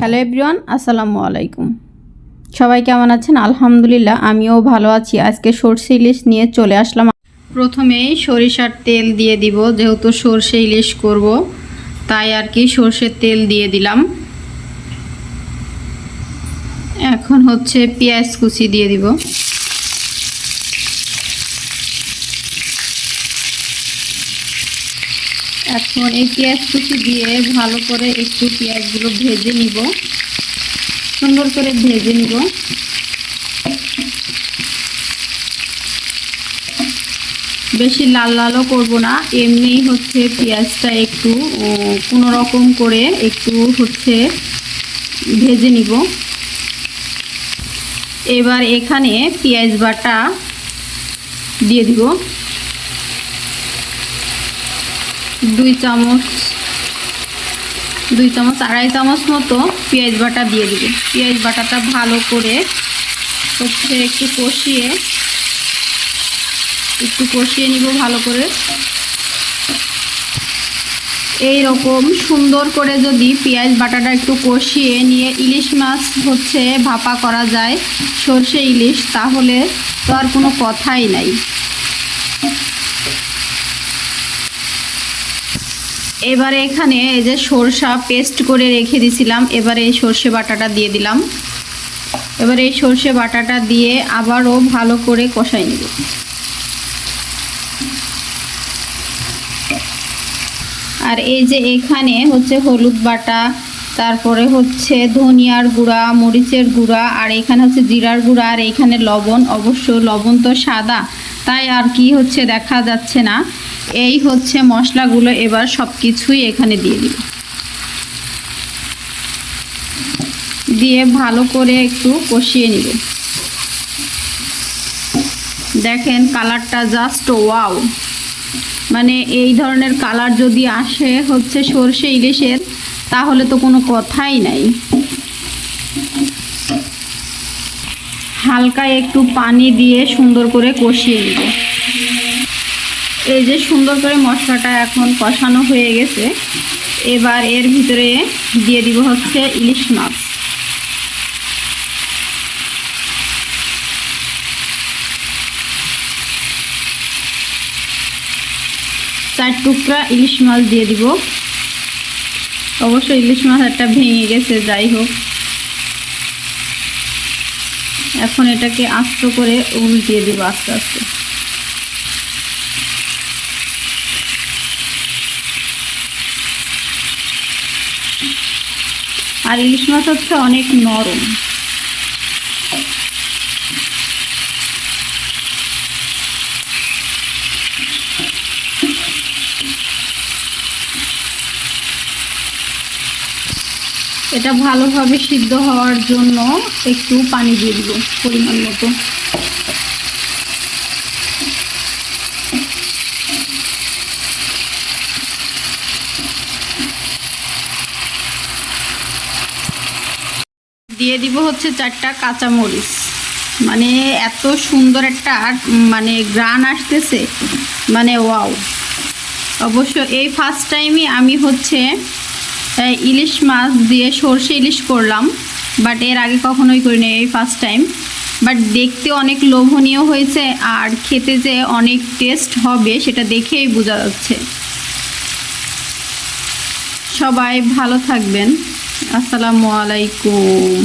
Hello everyone, আসসালামু আলাইকুম। সবাই কেমন আছেন? আলহামদুলিল্লাহ, আমিও ভালো আছি। আজকে সর্ষে ইলিশ নিয়ে চলে আসলাম। প্রথমেই সরিষার তেল দিয়ে দিব, যেহেতু সর্ষে ইলিশ করব, তাই আর কি সর্ষের তেল দিয়ে দিলাম। এখন হচ্ছে পেঁয়াজ কুচি দিয়ে দিব। এখন এই পেঁয়াজ কুচি দিয়ে ভালো করে একটু পেঁয়াজগুলো ভেজে নিব। সুন্দর করে ভেজে নিব। বেশি লাল লালও করব না এমনিই হচ্ছে পেঁয়াজটা একটু কোনো রকম করে একটু হচ্ছে ভেজে নিব। এবার এখানে পেঁয়াজ বাটা দিয়ে দিব। দুই চামচ দুই চামচ, আড়াই চামচ মতো পেঁয়াজ বাটা দিয়ে দিবে। পেঁয়াজ বাটাটা ভালো করে হচ্ছে একটু কষিয়ে একটু কষিয়ে নিব ভালো করে। এই রকম সুন্দর করে যদি পেঁয়াজ বাটাটা একটু কষিয়ে নিয়ে ইলিশ মাছ হচ্ছে ভাপা করা যায়, সর্ষে ইলিশ, তাহলে তো আর কোনো কথাই নাই। এবারে এখানে এই যে সরষা পেস্ট করে রেখে দিছিলাম, এবারে এই সর্ষে বাটাটা দিয়ে দিলাম। এবার এই সর্ষে বাটাটা দিয়ে আবারও ভালো করে কষাই নেব। আর এই যে এখানে হচ্ছে হলুদ বাটা, তারপরে হচ্ছে ধনিয়ার গুঁড়া, মরিচের গুঁড়া, আর এখানে হচ্ছে জিরার গুঁড়া, আর এখানে লবণ। অবশ্য লবণ তো সাদা, তাই আর কি হচ্ছে দেখা যাচ্ছে না। এই হচ্ছে মশলাগুলো, এবার সব কিছুই এখানে দিয়ে দিব। দিয়ে ভালো করে একটু কষিয়ে নিব। দেখেন কালারটা জাস্ট ওয়াও মানে এই ধরনের কালার যদি আসে হচ্ছে সর্ষে ইলিশের, তাহলে তো কোনো কথাই নাই। হালকা একটু পানি দিয়ে সুন্দর করে কষিয়ে নিব। এই যে সুন্দর করে মশলাটা এখন কষানো হয়ে গেছে। এবার এর ভিতরে দিয়ে দিব হচ্ছে ইলিশ মাছ। চার টুকরা ইলিশ মাছ দিয়ে দিব। অবশ্য ইলিশ মাছ একটা ভেঙে গেছে, যাই হোক। এখন এটাকে আস্ত করে উল দিয়ে দিব আস্তে আস্তে। আর ইলিশ মাছ হচ্ছে অনেক নরম। এটা ভালোভাবে সিদ্ধ হওয়ার জন্য একটু পানি দিয়ে দিব পরিমাণ মতো। দিয়ে দিব হচ্ছে চারটা কাঁচামরিচ। মানে এত সুন্দর একটা মানে গ্রান আসতেছে। মানে ওয়াও। অবশ্য এই ফার্স্ট টাইমই আমি হচ্ছে ইলিশ মাছ দিয়ে সর্ষে ইলিশ করলাম। বাট এর আগে কখনোই করিনি এই ফার্স্ট টাইম বাট দেখতে অনেক লোভনীয় হয়েছে আর খেতে যে অনেক টেস্ট হবে, সেটা দেখেই বোঝা যাচ্ছে। সবাই ভালো থাকবেন। আসসালামু আলাইকুম।